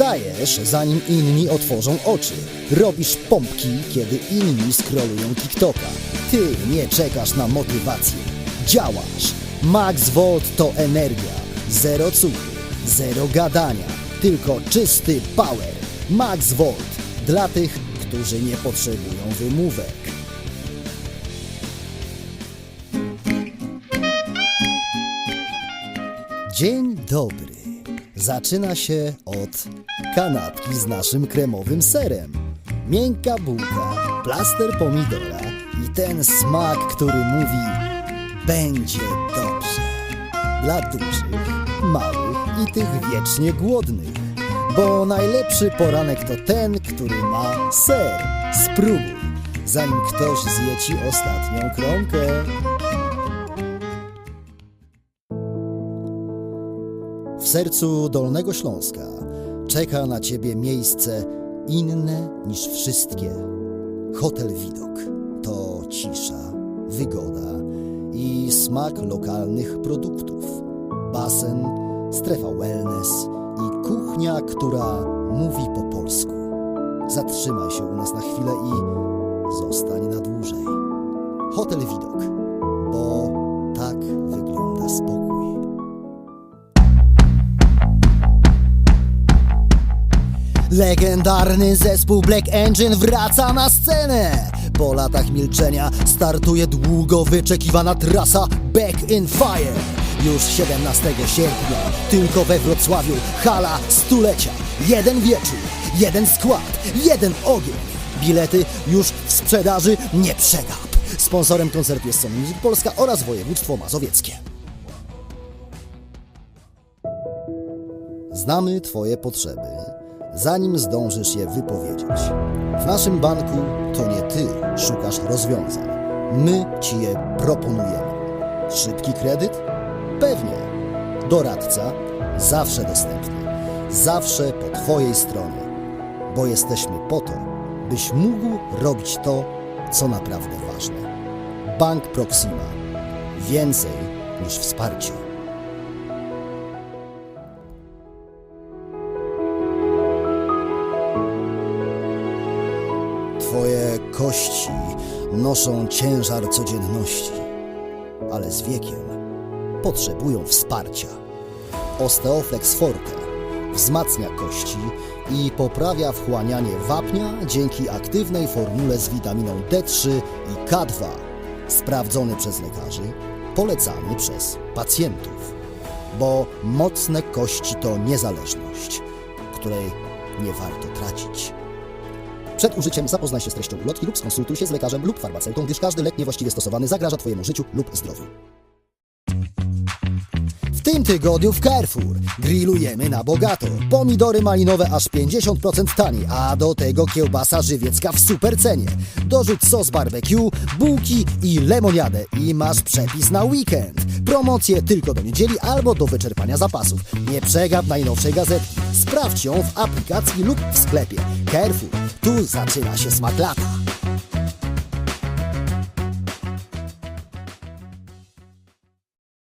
Wstajesz, zanim inni otworzą oczy. Robisz pompki, kiedy inni scrollują TikToka. Ty nie czekasz na motywację. Działasz. Max Volt to energia. Zero cukru, zero gadania. Tylko czysty power. Max Volt. Dla tych, którzy nie potrzebują wymówek. Dzień dobry. Zaczyna się od kanapki z naszym kremowym serem. Miękka bułka, plaster pomidora i ten smak, który mówi będzie dobrze. Dla dużych, małych i tych wiecznie głodnych. Bo najlepszy poranek to ten, który ma ser. Spróbuj, zanim ktoś zje ci ostatnią kromkę. Sercu Dolnego Śląska czeka na ciebie miejsce inne niż wszystkie. Hotel Widok to cisza, wygoda i smak lokalnych produktów. Basen, strefa wellness i kuchnia, która mówi po polsku. Zatrzymaj się u nas na chwilę i zostań na dłużej. Hotel Widok, Legendarny zespół Black Engine wraca na scenę! Po latach milczenia startuje długo wyczekiwana trasa Back in Fire. Już 17 sierpnia, tylko we Wrocławiu, hala stulecia. Jeden wieczór, jeden skład, jeden ogień. Bilety już w sprzedaży, nie przegap. Sponsorem koncertu jest Sony Music Polska oraz województwo mazowieckie. Znamy Twoje potrzeby, zanim zdążysz je wypowiedzieć. W naszym banku to nie Ty szukasz rozwiązań. My Ci je proponujemy. Szybki kredyt? Pewnie. Doradca? Zawsze dostępny. Zawsze po Twojej stronie. Bo jesteśmy po to, byś mógł robić to, co naprawdę ważne. Bank Proxima. Więcej niż wsparcie. Twoje kości noszą ciężar codzienności, ale z wiekiem potrzebują wsparcia. Osteoflex Forte wzmacnia kości i poprawia wchłanianie wapnia dzięki aktywnej formule z witaminą D3 i K2, sprawdzony przez lekarzy, polecany przez pacjentów. Bo mocne kości to niezależność, której nie warto tracić. Przed użyciem zapoznaj się z treścią ulotki lub skonsultuj się z lekarzem lub farmaceutą, gdyż każdy lek niewłaściwie stosowany zagraża Twojemu życiu lub zdrowiu. W tym tygodniu w Carrefour grillujemy na bogato. Pomidory malinowe aż 50% taniej, a do tego kiełbasa żywiecka w super cenie. Dorzuć sos barbecue, bułki i lemoniadę i masz przepis na weekend. Promocje tylko do niedzieli albo do wyczerpania zapasów. Nie przegap najnowszej gazetki. Sprawdź ją w aplikacji lub w sklepie. Carrefour. Tu zaczyna się smak lata.